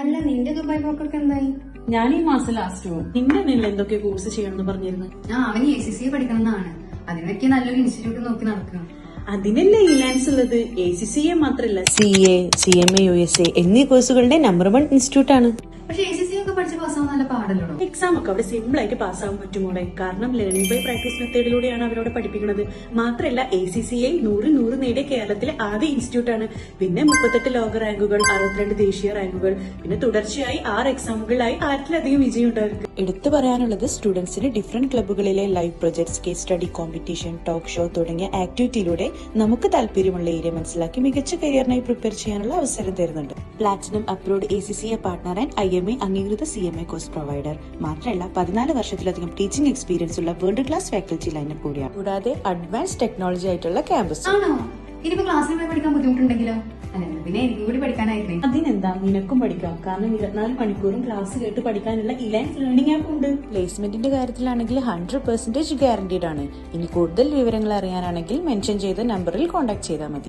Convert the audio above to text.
അല്ല നിന്റെ ദുബായ് പോക്കൊക്കെ എന്തായി? ഞാൻ ഈ മാസം ലാസ്റ്റ് പോകും നിന്റെ നില എന്തൊക്കെ കോഴ്സ് ചെയ്യണമെന്ന് പറഞ്ഞിരുന്നു? ആ അവൻ എ സി സി പഠിക്കണമെന്നാണ്. അതിനൊക്കെ നല്ലൊരു ഇൻസ്റ്റിറ്റ്യൂട്ട് നോക്കി നടക്കണം. അതിനല്ലേ ഇലാൻസ് ഉള്ളത്? എ സി സി എ മാത്രല്ല. C A C M A U S A എന്നീ കോഴ്സുകളുടെ നമ്പർ വൺ ഇൻസ്റ്റിറ്റ്യൂട്ട് ആണ്. പക്ഷെ എ സി പഠിച്ച് പാസ്സാവാൻ നല്ല പാടല്ലോ എക്സാം ഒക്കെ അവിടെ സിമ്പിൾ ആയിട്ട് പാസ്സാവാൻ പറ്റുമോടെ കാരണം ലേണിംഗ് ബൈ പ്രാക്ടീസ് മെത്തേഡിലൂടെയാണ് അവരോട് പഠിപ്പിക്കുന്നത്. മാത്രമല്ല എ സി സി ഐ നൂറ് നൂറ് നേടിയ കേരളത്തിലെ ആദ്യ ഇൻസ്റ്റിറ്റ്യൂട്ട് ആണ്. പിന്നെ മുപ്പത്തെട്ട് ലോക റാങ്കുകൾ അറുപത്തിരണ്ട് ദേശീയ റാങ്കുകൾ പിന്നെ തുടർച്ചയായി ആറ് എക്സാമുകളിലായി ആയിരത്തിലധികം വിജയം ഉണ്ടായിരുന്നു എടുത്തു പറയാനുള്ളത് സ്റ്റുഡൻസിന് different ക്ലബ്ബുകളിലെ live projects case study competition talk show തുടങ്ങിയ ആക്ടിവിറ്റിയിലൂടെ നമുക്ക് താല്പര്യമുള്ള ഏരിയ മനസ്സിലാക്കി മികച്ച കരിയറിനായി പ്രിപ്പയർ ചെയ്യാനുള്ള അവസരം തരുന്നുണ്ട്. Platinum approved A C C A partner and I M A അംഗീകൃത C M A course provider മാത്രമല്ല പതിനാല് വർഷത്തിലധികം ടീച്ചിങ് എക്സ്പീരിയൻസ് ഉള്ള വേൾഡ് ക്ലാസ് ഫാക്കൽറ്റി ലൈനപ്പ് കൂടിയാണ്. കൂടാതെ അഡ്വാൻസ് ടെക്നോളജി ആയിട്ടുള്ള ക്യാമ്പസ് ആണോ? ഇനിയിപ്പോ ക്ലാസ്സിൽ പോയി പഠിക്കാൻ ബുദ്ധിമുട്ടുണ്ടെങ്കിലോ? പിന്നെ എനിക്കും കൂടി പഠിക്കാനായിരുന്നേ അതിനെന്താ നിനക്കും പഠിക്കാം. കാരണം ഇരുപത്തിനാല് മണിക്കൂറും ക്ലാസ് കേട്ട് പഠിക്കാനുള്ള ഇലൈൻസ് ലേണിംഗ് ആപ്പ് ഉണ്ട്. പ്ലേസ്മെന്റിന്റെ കാര്യത്തിലാണെങ്കിൽ ഹൺഡ്രഡ് പെർസെന്റേജ് ഗ്യാരണ്ടീഡ് ആണ്. ഇനി കൂടുതൽ വിവരങ്ങൾ അറിയാനാണെങ്കിൽ മെൻഷൻ ചെയ്ത നമ്പറിൽ കോൺടാക്ട് ചെയ്താൽ മതി.